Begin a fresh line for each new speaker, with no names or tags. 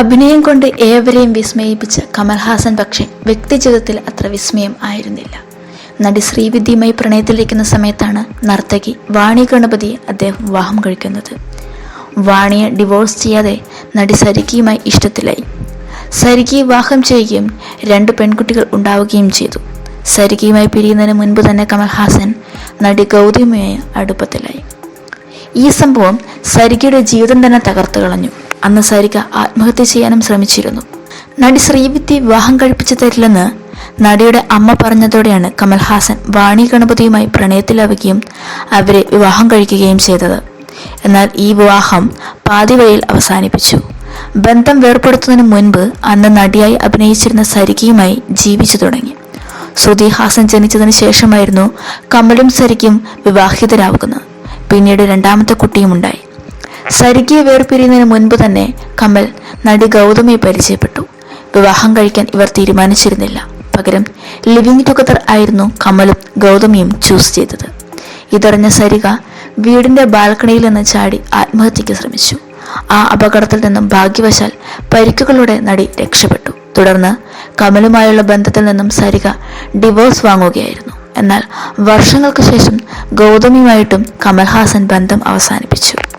അഭിനയം കൊണ്ട് ഏവരെയും വിസ്മയിപ്പിച്ച കമൽഹാസൻ പക്ഷേ വ്യക്തിജീവിതത്തിൽ അത്ര വിസ്മയം ആയിരുന്നില്ല. നടി ശ്രീവിദ്യയുമായി പ്രണയത്തിലിരിക്കുന്ന സമയത്താണ് നർത്തകി വാണി ഗണപതിയെ അദ്ദേഹം വിവാഹം കഴിക്കുന്നത്. വാണിയെ ഡിവോഴ്സ് ചെയ്യാതെ നടി സരികിയുമായി ഇഷ്ടത്തിലായി. സരികി വിവാഹം ചെയ്യുകയും രണ്ട് പെൺകുട്ടികൾ ഉണ്ടാവുകയും ചെയ്തു. സരികിയുമായി പിരിയുന്നതിന് മുൻപ് തന്നെ കമൽഹാസൻ നടി ഗൗതമിയായി അടുപ്പത്തിലായി. ഈ സംഭവം സരികിയുടെ ജീവിതം തന്നെ തകർത്തു കളഞ്ഞു. അന്ന് സരിക ആത്മഹത്യ ചെയ്യാനും ശ്രമിച്ചിരുന്നു. നടി ശ്രീവിദ്യ വിവാഹം കഴിപ്പിച്ചു തരില്ലെന്ന് നടിയുടെ അമ്മ പറഞ്ഞതോടെയാണ് കമൽഹാസൻ വാണി ഗണപതിയുമായി പ്രണയത്തിലാവുകയും അവരെ വിവാഹം കഴിക്കുകയും ചെയ്തത്. എന്നാൽ ഈ വിവാഹം പാതിവഴിയിൽ അവസാനിപ്പിച്ചു. ബന്ധം വേർപ്പെടുത്തുന്നതിന് മുൻപ് അന്ന് നടിയായി അഭിനയിച്ചിരുന്ന സരികയുമായി ജീവിച്ചു തുടങ്ങി. ശ്രുതി ഹാസൻ ജനിച്ചതിന് ശേഷമായിരുന്നു കമലും സരിക്കും വിവാഹിതരാകുന്നത് പിന്നീട് രണ്ടാമത്തെ കുട്ടിയും ഉണ്ടായി സരികയെ വേർപിരിയുന്നതിന് മുൻപ് തന്നെ കമൽ നടി ഗൗതമിയെ പരിചയപ്പെട്ടു. വിവാഹം കഴിക്കാൻ ഇവർ തീരുമാനിച്ചിരുന്നില്ല. പകരം ലിവിംഗ് ടുഗദർ ആയിരുന്നു കമലും ഗൗതമിയും ചൂസ് ചെയ്തത്. ഇതറിഞ്ഞ സരിക വീടിന്റെ ബാൽക്കണിയിൽ നിന്ന് ചാടി ആത്മഹത്യക്ക് ശ്രമിച്ചു. ആ അപകടത്തിൽ നിന്നും ഭാഗ്യവശാൽ പരിക്കുകളോടെ നടി രക്ഷപ്പെട്ടു. തുടർന്ന് കമലുമായുള്ള ബന്ധത്തിൽ നിന്നും സരിക ഡിവോഴ്സ് വാങ്ങുകയായിരുന്നു. എന്നാൽ വർഷങ്ങൾക്ക് ശേഷം ഗൗതമിയുമായിട്ടും കമൽഹാസൻ ബന്ധം അവസാനിപ്പിച്ചു.